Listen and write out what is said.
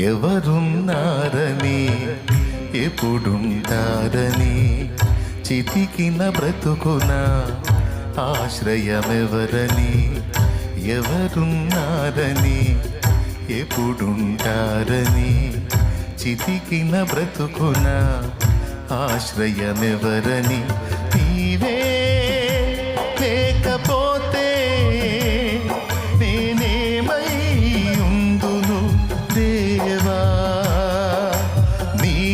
ఎవరున్నారని? ఎప్పుడుంటారని? చితికిన బ్రతుకున ఆశ్రయమెవరని? ఎవరున్నారని? ఎప్పుడుంటారని? చితికిన బ్రతుకున ఆశ్రయమెవరని?